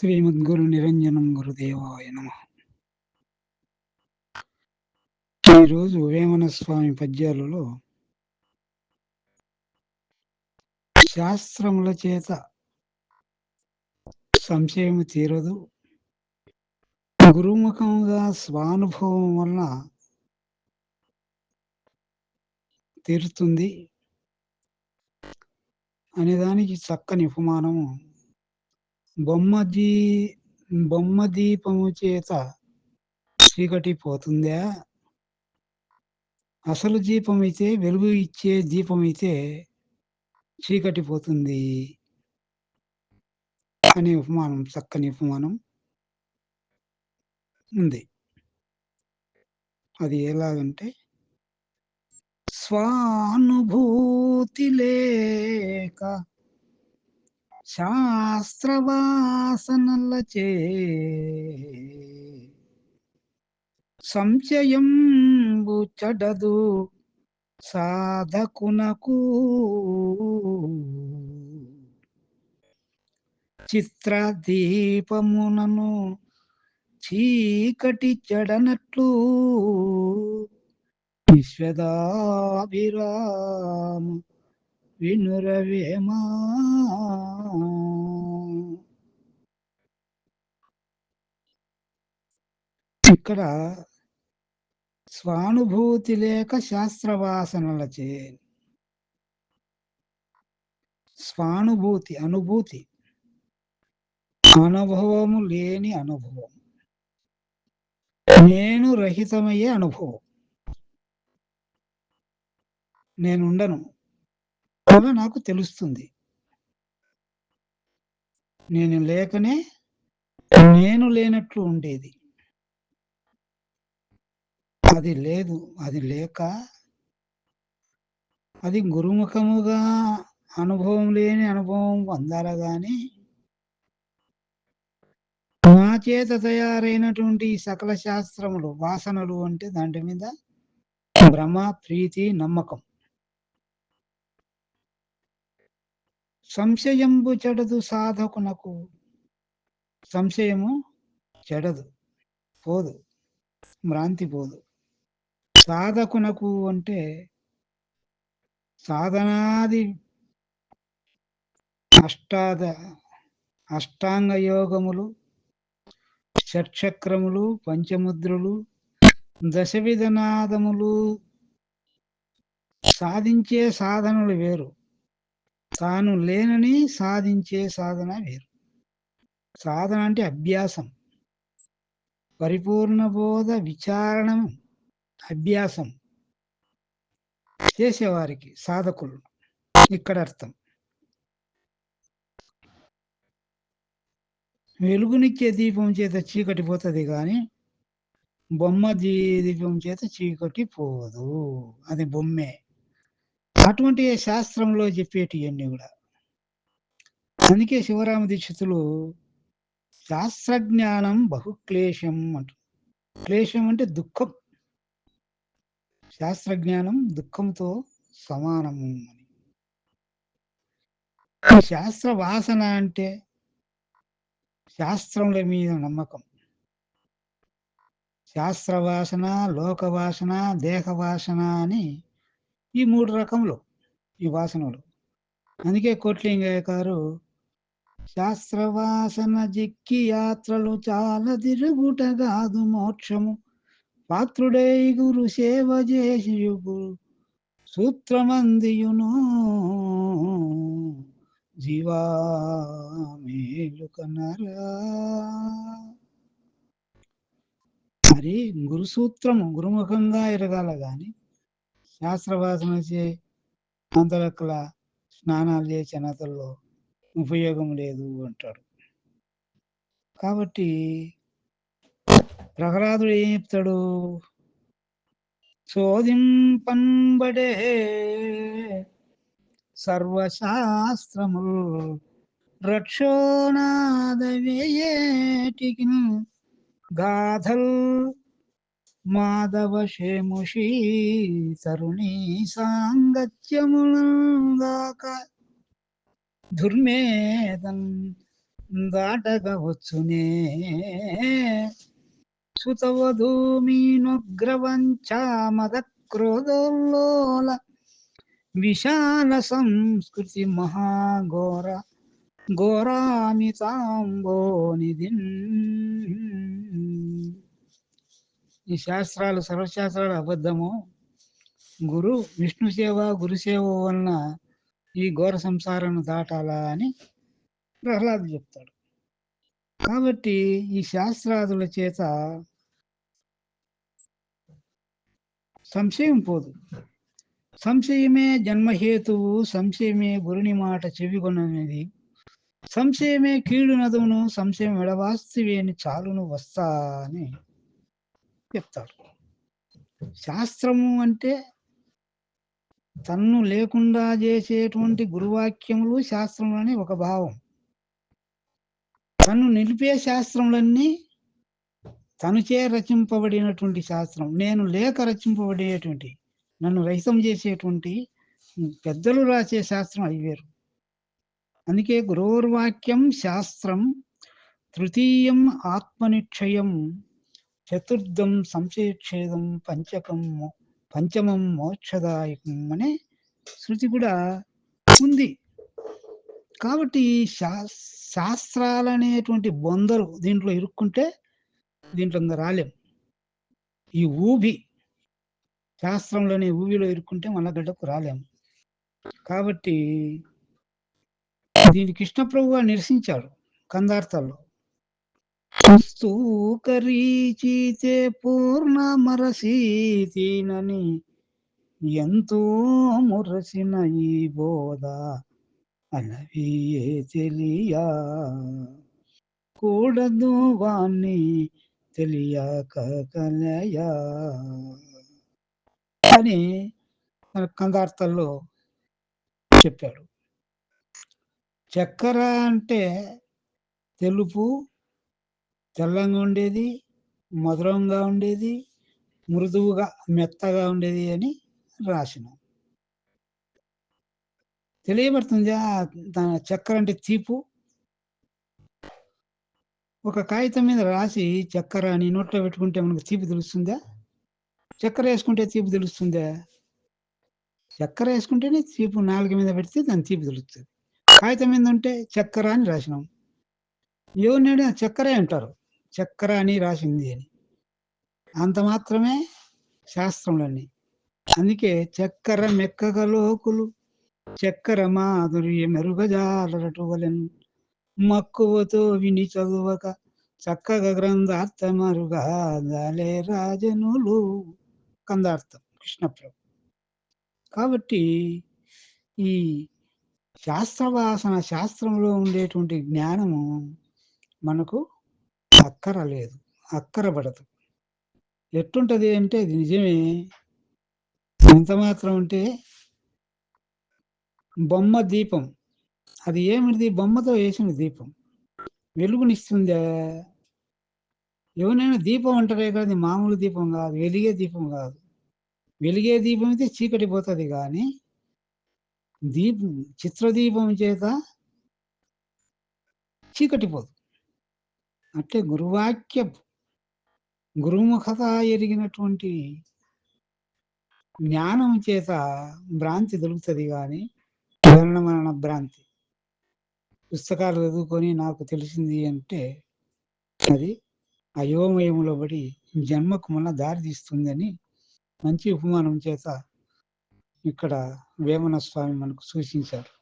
శ్రీమద్గురు నిరంజనం గురుదేవాయ నమ. ఈరోజు వేమన స్వామి పద్యాలలో శాస్త్రముల చేత సంశయం తీరదు. గురుముఖంగా స్వానుభవం వలన తీరుతుంది. అనేదానికి చక్కని ఉపమానము బొమ్మ దీ బొమ్మ దీపము చేత చీకటి పోతుందా అసలు దీపమైతే వెలుగు ఇచ్చే దీపమైతే చీకటి పోతుంది అనే ఉపమానం చక్కని ఉపమానం ఉంది. అది ఎలాగంటే స్వానుభూతి లేక శాస్త్రవాసనలచే సంశయంబు చడదు సాధకునకు. చిత్ర దీపమునను చీకటి చెడనట్లు విశ్వదాభిరాము వినురవేమా? ఇక్కడ స్వానుభూతి లేక శాస్త్రవాసనలచే. స్వానుభూతి అనుభూతి అనుభవము లేని అనుభవం. నేను రహితమయ్యే అనుభవం. నేనుండను. అలా నాకు తెలుస్తుంది. నేను లేకనే నేను లేనట్లు ఉండేది. అది లేదు అది లేక అది గురుముఖముగా అనుభవం లేని అనుభవం పొందాలి కానీ నా చేత తయారైనటువంటి ఈ సకల శాస్త్రములు వాసనలు అంటే దాంట్ మీద భ్రమ ప్రీతి నమ్మకం. సంశయంబు చెడదు సాధకునకు. సంశయము చెడదు పోదు భ్రాంతి పోదు. సాధకునకు అంటే సాధనాది అష్టాద అష్టాంగ యోగములు షట్చక్రములు పంచముద్రులు దశవిధనాదములు సాధించే సాధనలు వేరు. తాను లేనని సాధించే సాధన వేరు. సాధన అంటే అభ్యాసం. పరిపూర్ణ బోధ విచారణం అభ్యాసం చేసేవారికి సాధకులు. ఇక్కడ అర్థం. వెలుగునిచ్చే దీపం చేత చీకటి పోతుంది కానీ బొమ్మ దీ దీపం చేత చీకటి పోదు. అది బొమ్మే. అటువంటి శాస్త్రంలో చెప్పేటివన్నీ కూడా. అందుకే శివరామ దీక్షితులు శాస్త్రజ్ఞానం బహుక్లేశం అంట క్లేశం అంటే దుఃఖం. శాస్త్రజ్ఞానం దుఃఖంతో సమానము అని. శాస్త్ర వాసన అంటే శాస్త్రముల మీద నమ్మకం. శాస్త్ర వాసన లోక వాసన దేహ వాసన అని ఈ మూడు రకములు ఈ వాసనలు. అందుకే కోట్లింగయ్య గారు శాస్త్రవాసన జిక్కి యాత్రలు చాలా తిరుగుట కాదు మోక్షము. పాత్రుడై గురు సేవ చేసి గురు సూత్రమందియును జీవా మేలుకనరా మరి గురుసూత్రము గురుముఖంగా ఎరగాల కానీ శాస్త్రవాసన చే అంతలక్కల స్నానాలు చేసే నతల్లో ఉపయోగం లేదు అంటాడు. కాబట్టి ప్రహ్లాదుడు ఏం చెప్తాడు? శోధింపంబడే సర్వశాస్త్రములు రక్షోనాదవేటికి గాథల్ మాధవ శేముషి తరుణీ సాంగత్యముగాక దుర్మేదం దాటగవచ్చునే. సుతవధూమీనుగ్రవంచామదక్రోధోల్లోల విశాల సంస్కృతి మహాఘోర ఘోరామితాంబోనిధిన్. ఈ శాస్త్రాలు సర్వశాస్త్రాలు అబద్ధము. గురు విష్ణు సేవ గురు సేవ వలన ఈ ఘోర సంసారాన్ని దాటాలా అని ప్రహ్లాదు చెప్తాడు. కాబట్టి ఈ శాస్త్రాదుల చేత సంశయం పోదు. సంశయమే జన్మహేతువు సంశయమే గురుని మాట చెవిగొననేది. సంశయమే కీడు నదువును సంశయం ఎడవాస్తివేని చాలును వస్తా అని చెప్తారు. శాస్త్రము అంటే తన్ను లేకుండా చేసేటువంటి గురువాక్యములు శాస్త్రములని ఒక భావం. తన్ను నిలిపే శాస్త్రములన్నీ తనుచే రచింపబడినటువంటి శాస్త్రం. నేను లేక రచింపబడేటువంటి నన్ను రహితం చేసేటువంటి పెద్దలు రాసే శాస్త్రం అవి వేరు. అందుకే గురోర్వాక్యం శాస్త్రం తృతీయం ఆత్మనిక్షయం చతుర్థం సంశయక్షేదం పంచకం పంచమం మోక్షదాయకం అనే శృతి కూడా ఉంది. కాబట్టి శా శాస్త్రాలనేటువంటి బొందలు దీంట్లో ఇరుక్కుంటే దీంట్లో రాలేం. ఈ ఊబి శాస్త్రంలోనే ఊబిలో ఇరుక్కుంటే మళ్ళా గడ్డకు రాలేము కాబట్టి దీని కృష్ణప్రభుగా నిరసించాడు కందార్థాల్లో. స్తూకరీచితే పూర్ణమరసీతినని ఎంతో మురసిన ఈ బోధ అలవియే తెలియా? కూడదు వాణ్ణి తెలియక కలయా? అని మన కందార్థాల్లో చెప్పాడు. చక్కెర అంటే తెలుపు తెల్లంగా ఉండేది మధురంగా ఉండేది మృదువుగా మెత్తగా ఉండేది అని రాసినాం. తెలియబడుతుందా? దాని చక్కెర అంటే తీపు. ఒక కాగితం మీద రాసి చక్కెర అని నోట్లో పెట్టుకుంటే మనకు తీపి తెలుస్తుందా? చక్కెర వేసుకుంటే తీపి తెలుస్తుందా? చక్కెర వేసుకుంటేనే తీపు నాలుగు మీద పెడితే దాని తీపి తెలుస్తుంది. కాగితం మీద ఉంటే చక్కెర అని రాసినాం. ఎవరినైనా చక్కెరే అంటారు. చక్కెర అని రాసింది అని. అంత మాత్రమే శాస్త్రంలోని. అందుకే చక్కెర మెక్కగ లోకులు చక్కెర మాధుర్య మెరుగజాలరటువలెన్ మక్కువతో విని చదువక చక్కగా గ్రంథార్థ మరుగాదాలే రాజనులు. కందార్థం కృష్ణప్రభు. కాబట్టి ఈ శాస్త్రవాసన శాస్త్రంలో ఉండేటువంటి జ్ఞానము మనకు అక్కర లేదు అక్కర పడదు. ఎట్టుంటుంది అంటే అది నిజమే. ఎంత మాత్రం అంటే బొమ్మ దీపం. అది ఏమిటి బొమ్మతో వేసిన దీపం. వెలుగునిస్తుందా? ఎవరైనా దీపం అంటారే కానీ మామూలు దీపం కాదు వెలిగే దీపం కాదు. వెలిగే దీపం అయితే చీకటి పోతుంది కానీ దీపం చిత్రదీపం చేత చీకటిపోదు అంటే గురువాక్య గురుముఖత ఎరిగినటువంటి జ్ఞానం చేత భ్రాంతి దొరుకుతుంది కానీ మరణ మరణ భ్రాంతి. పుస్తకాలు చదువుకొని నాకు తెలిసింది అంటే అది అయోమయములో పడి జన్మకు మన దారి తీస్తుందని మంచి ఉపమానం చేత ఇక్కడ వేమన స్వామి మనకు సూచించారు.